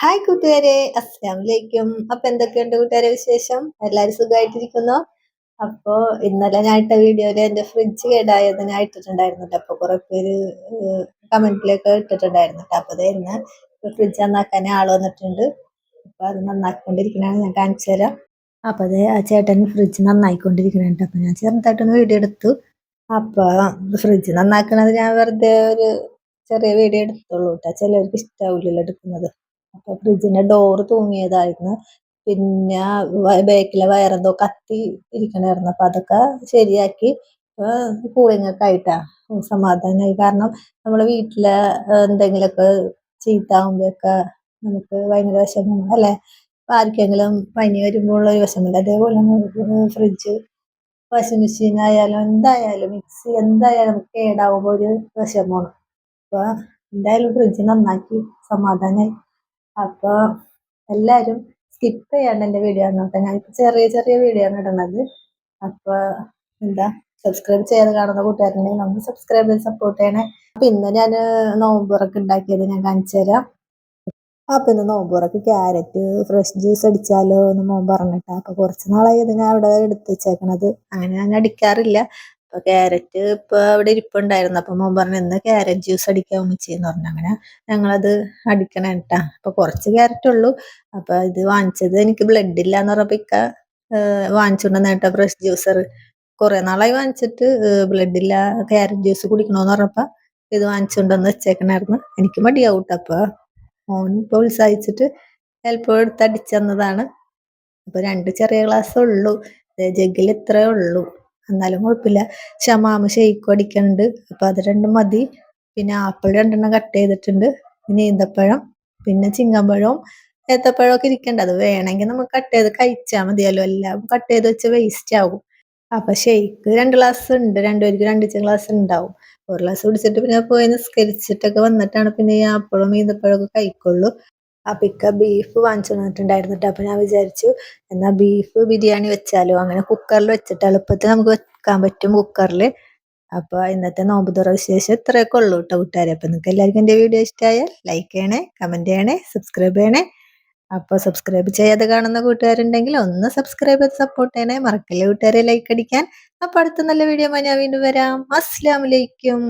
Hi കൂട്ടുകാരെ. അസ്സാം വലൈക്കും അപ്പൊ എന്തൊക്കെയുണ്ട് കൂട്ടുകാരെ വിശേഷം? എല്ലാരും സുഖമായിട്ടിരിക്കുന്നു അപ്പോ ഇന്നലെ ഞാൻ ഇട്ട വീഡിയോയിൽ എന്റെ ഫ്രിഡ്ജ് കേടായത് ഞാൻ ഇട്ടിട്ടുണ്ടായിരുന്നില്ല. അപ്പൊ കുറെ പേര് കമന്റിലൊക്കെ ഇട്ടിട്ടുണ്ടായിരുന്നു. അപ്പൊ അതായിരുന്നു ഫ്രിഡ്ജ് നന്നാക്കാൻ ആൾ വന്നിട്ടുണ്ട്. അപ്പൊ അത് നന്നാക്കിക്കൊണ്ടിരിക്കണാണ്. ഞാൻ കാണിച്ചു തരാം. അപ്പൊ അതെ ആ ചേട്ടൻ ഫ്രിഡ്ജ് നന്നായിക്കൊണ്ടിരിക്കണുണ്ട്. അപ്പൊ ഞാൻ ചെറുതായിട്ടൊന്ന് വീഡിയോ എടുത്തു. അപ്പൊ ഫ്രിഡ്ജ് നന്നാക്കണത് ഞാൻ വെറുതെ ഒരു ചെറിയ വീഡിയോ എടുത്തുള്ളൂ കേട്ടോ. ചിലർക്ക് ഇഷ്ടാവില്ലല്ലോ എടുക്കുന്നത്. അപ്പൊ ഫ്രിഡ്ജിന്റെ ഡോറ് തൂങ്ങിയതായിരുന്നു. പിന്നെ ബേക്കിലെ വയറെന്തോ കത്തി ഇരിക്കണായിരുന്നു. അപ്പൊ അതൊക്കെ ശരിയാക്കി കൂളിംഗ് ഒക്കെ ആയിട്ടാ സമാധാനമായി കാരണം നമ്മളെ വീട്ടിലെ എന്തെങ്കിലുമൊക്കെ ചീത്താവുമ്പോഴൊക്കെ നമുക്ക് ഭയങ്കര വിഷമം അല്ലെ? ആർക്കെങ്കിലും പനി വരുമ്പോൾ ഒരു വിഷമില്ല അതേപോലെ ഫ്രിഡ്ജ് വാഷിംഗ് മെഷീൻ ആയാലും എന്തായാലും മിക്സി എന്തായാലും നമുക്ക് കേടാവുമ്പോൾ ഒരു വിഷമമാണ്. അപ്പൊ എന്തായാലും ഫ്രിഡ്ജ് നന്നാക്കി സമാധാനമായി അപ്പൊ എല്ലാരും സ്കിപ്പ് ചെയ്യാണ്ട് എന്റെ വീഡിയോ നോക്കാം ഞാൻ ചെറിയ ചെറിയ വീഡിയോ ആണ് ഇടുന്നത്. അപ്പൊ എന്താ സബ്സ്ക്രൈബ് ചെയ്ത് കാണുന്ന കൂട്ടുകാരുണ്ടെങ്കിൽ നമ്മൾ സബ്സ്ക്രൈബ് ചെയ്ത് സപ്പോർട്ട് ചെയ്യണേ. അപ്പൊ ഇന്ന് ഞാൻ നോമ്പുറൊക്കെ ഉണ്ടാക്കിയത് ഞാൻ കാണിച്ചു തരാം. അപ്പൊ ഇന്ന് നോമ്പുറക്ക് ക്യാരറ്റ് ഫ്രഷ് ജ്യൂസ് അടിച്ചാലോ എന്ന് മോൻ പറഞ്ഞിട്ടാ. അപ്പൊ കുറച്ച് നാളായി ഇത് ഞാൻ അവിടെ എടുത്ത് വെച്ചേക്കണത്. അങ്ങനെ ഞാൻ അടിക്കാറില്ല. അപ്പൊ ക്യാരറ്റ് ഇപ്പൊ അവിടെ ഇരിപ്പുണ്ടായിരുന്നു. അപ്പൊ മോൻ പറഞ്ഞു ഇന്ന് ക്യാരറ്റ് ജ്യൂസ് അടിക്കാൻ ഉമ്മച്ചിന്ന് പറഞ്ഞു. അങ്ങനെ ഞങ്ങളത് അടിക്കണം കേട്ടാ അപ്പൊ കുറച്ച് ക്യാരറ്റ് ഉള്ളൂ. അപ്പൊ ഇത് വാങ്ങിച്ചത് എനിക്ക് ബ്ലഡ് ഇല്ല എന്ന് പറഞ്ഞപ്പോ ഇക്ക വാങ്ങിച്ചുകൊണ്ട് കേട്ടോ ഫ്രഷ് ജ്യൂസർ കുറെ നാളായി വാങ്ങിച്ചിട്ട് ബ്ലഡ് ഇല്ല ക്യാരറ്റ് ജ്യൂസ് കുടിക്കണോന്ന് പറഞ്ഞപ്പോ ഇത് വാങ്ങിച്ചുണ്ടെന്ന് വെച്ചേക്കണായിരുന്നു. എനിക്ക് മടിയാവൂട്ട. അപ്പൊ മോൻ ഇപ്പൊ ഉത്സാഹിച്ചിട്ട് ചിലപ്പോൾ എടുത്ത് അടിച്ചെന്നതാണ്. അപ്പൊ രണ്ട് ചെറിയ ഗ്ലാസ് ഉള്ളൂ. ജഗ്ഗിൽ ഇത്രേ ഉള്ളൂ. എന്നാലും കുഴപ്പമില്ല. ഷമാമ് ഷെയ്ക്കും അടിക്കുന്നുണ്ട് അപ്പൊ അത് രണ്ടും മതി. പിന്നെ ആപ്പിൾ രണ്ടെണ്ണം കട്ട് ചെയ്തിട്ടുണ്ട്. പിന്നെ ഈന്തപ്പഴം പിന്നെ ചിങ്ങമ്പഴവും ഏത്തപ്പഴവും ഒക്കെ ഇരിക്കണ്ട. അത് വേണമെങ്കിൽ നമുക്ക് കട്ട് ചെയ്ത് കഴിച്ചാൽ മതിയല്ലോ. എല്ലാം കട്ട് ചെയ്ത് വെച്ച് വേസ്റ്റ് ആകും. അപ്പൊ ഷെയ്ക്ക് രണ്ട് ഗ്ലാസ് ഉണ്ട്. രണ്ടുപേർക്ക് രണ്ട് ഗ്ലാസ് ഉണ്ടാവും. ഒരു ഗ്ലാസ് കുടിച്ചിട്ട് പിന്നെ പോയി നിസ്കരിച്ചിട്ടൊക്കെ വന്നിട്ടാണ് പിന്നെ ഈ ആപ്പിളും ഈന്തപ്പഴവും ഒക്കെ കഴിക്കുള്ളൂ. അപ്പൊ ഇക്ക ബീഫ് വാങ്ങിച്ചു തന്നിട്ടുണ്ടായിരുന്നിട്ട് അപ്പൊ ഞാൻ വിചാരിച്ചു എന്നാ ബീഫ് ബിരിയാണി വെച്ചാലോ? അങ്ങനെ കുക്കറിൽ വെച്ചിട്ട് എളുപ്പത്തിൽ നമുക്ക് വെക്കാൻ പറ്റും കുക്കറിൽ അപ്പൊ ഇന്നത്തെ നോമ്പ് തുറ വിശേഷം ഇത്രയൊക്കെ ഉള്ളൂ കേട്ടോ കൂട്ടുകാരെ. അപ്പൊ നിങ്ങൾക്ക് എല്ലാവർക്കും എന്റെ വീഡിയോ ഇഷ്ടമായാൽ ലൈക്ക് ചെയ്യണേ കമന്റ് ചെയ്യണേ സബ്സ്ക്രൈബ് ചെയ്യണേ. അപ്പൊ സബ്സ്ക്രൈബ് ചെയ്യാതെ കാണുന്ന കൂട്ടുകാരുണ്ടെങ്കിൽ ഒന്ന് സബ്സ്ക്രൈബ് ചെയ്ത് സപ്പോർട്ട് ചെയ്യണേ. മറക്കല്ലേ കൂട്ടുകാരെ ലൈക്ക് അടിക്കാൻ? അപ്പൊ അടുത്ത നല്ല വീഡിയോ ഞാൻ വീണ്ടും വരാം. അസ്സലാമലൈക്കും